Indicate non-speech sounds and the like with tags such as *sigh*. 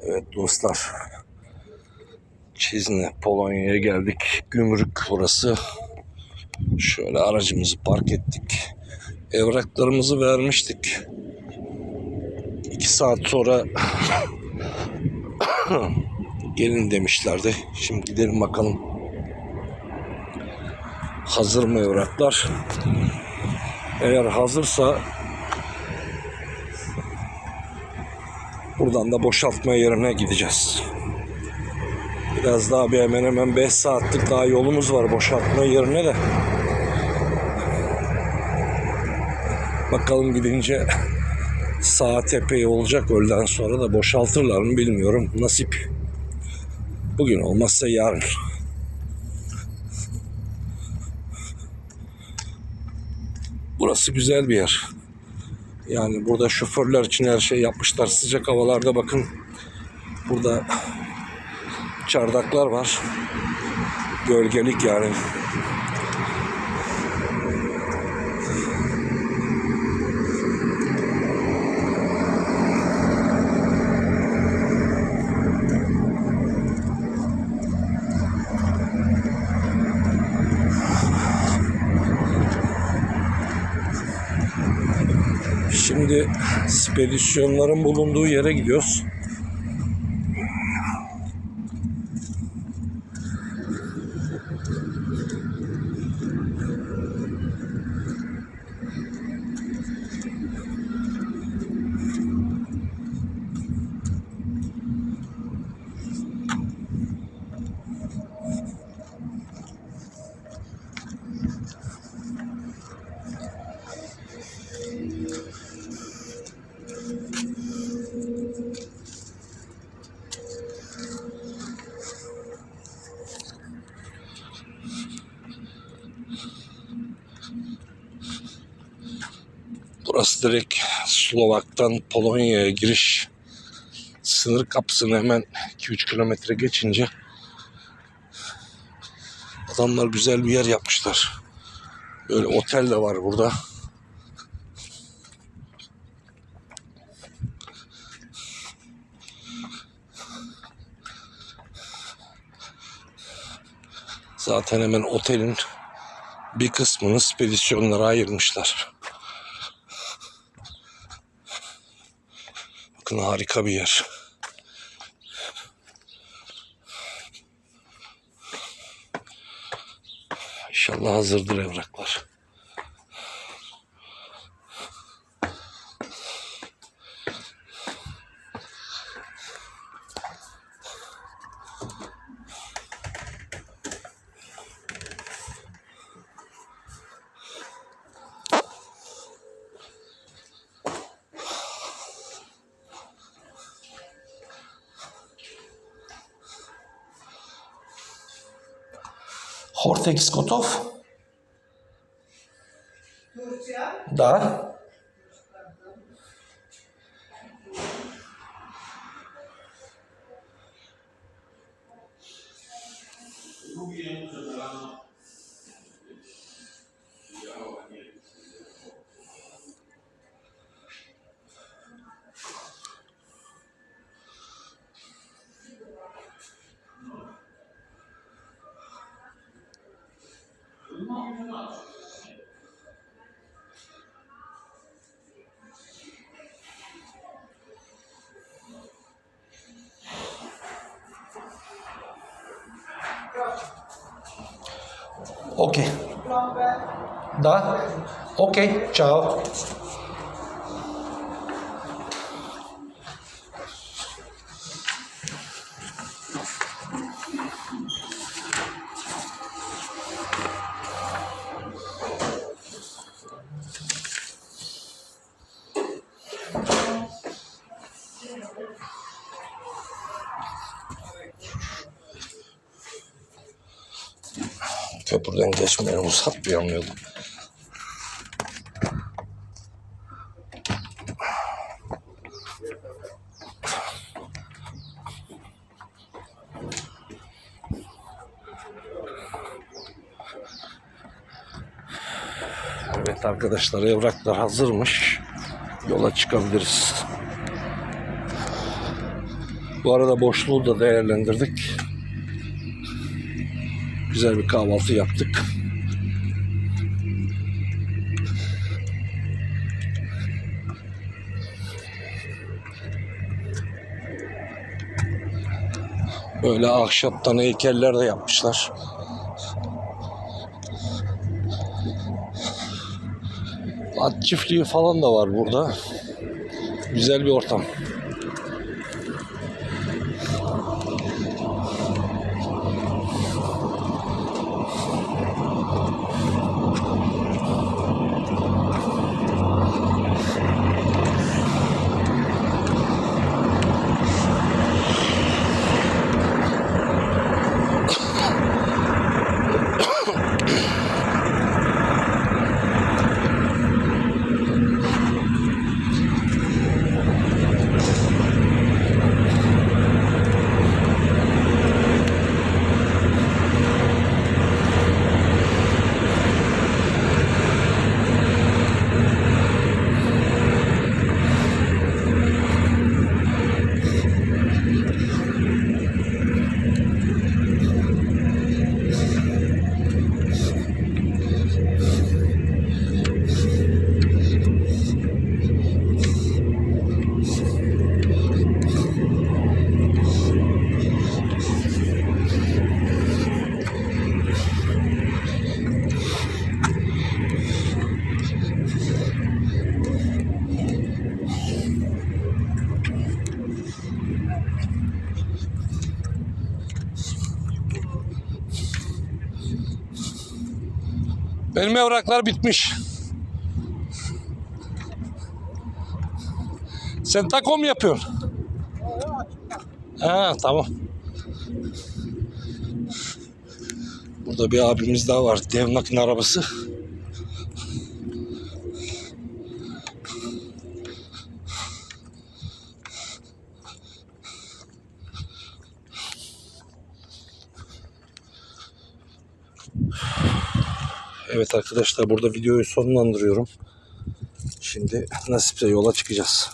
Evet dostlar. Çizne Polonya'ya geldik. Gümrük burası. Şöyle aracımızı park ettik. Evraklarımızı vermiştik. İki saat sonra *coughs* gelin demişlerdi. Şimdi gidelim bakalım. Hazır mı evraklar? Eğer hazırsa buradan da boşaltma yerine gideceğiz. Biraz daha bir hemen hemen 5 saatlik daha yolumuz var boşaltma yerine de. Bakalım gidince saat epey olacak öğleden sonra da boşaltırlar mı bilmiyorum. Nasip. Bugün olmazsa yarın. Burası güzel bir yer. Yani burada şoförler için her şey yapmışlar. Sıcak havalarda bakın. Burada çardaklar var. Gölgelik yani. Şimdi spedisyonların bulunduğu yere gidiyoruz. Burası direkt Slovak'tan Polonya'ya giriş. Sınır kapısını hemen 2-3 kilometre geçince adamlar güzel bir yer yapmışlar. Böyle otel de var burada. Zaten hemen otelin bir kısmını spedisyonlara ayırmışlar. Bakın harika bir yer. İnşallah hazırdır evraklar. Hortex gotów? Turcja? Da. Ok. Da? Ok, ciao. Köprüden geçmeyelim uzatmayalım yolu. Evet arkadaşlar evraklar hazırmış. Yola çıkabiliriz. Bu arada boşluğu da değerlendirdik. Güzel bir kahvaltı yaptık. Böyle ahşaptan heykeller de yapmışlar. At çiftliği falan da var burada. Güzel bir ortam. Benim evraklar bitmiş. Sen takom yapıyorsun? Ha tamam. Burada bir abimiz daha var. Dev nakın arabası. Evet arkadaşlar burada videoyu sonlandırıyorum. Şimdi nasipse yola çıkacağız.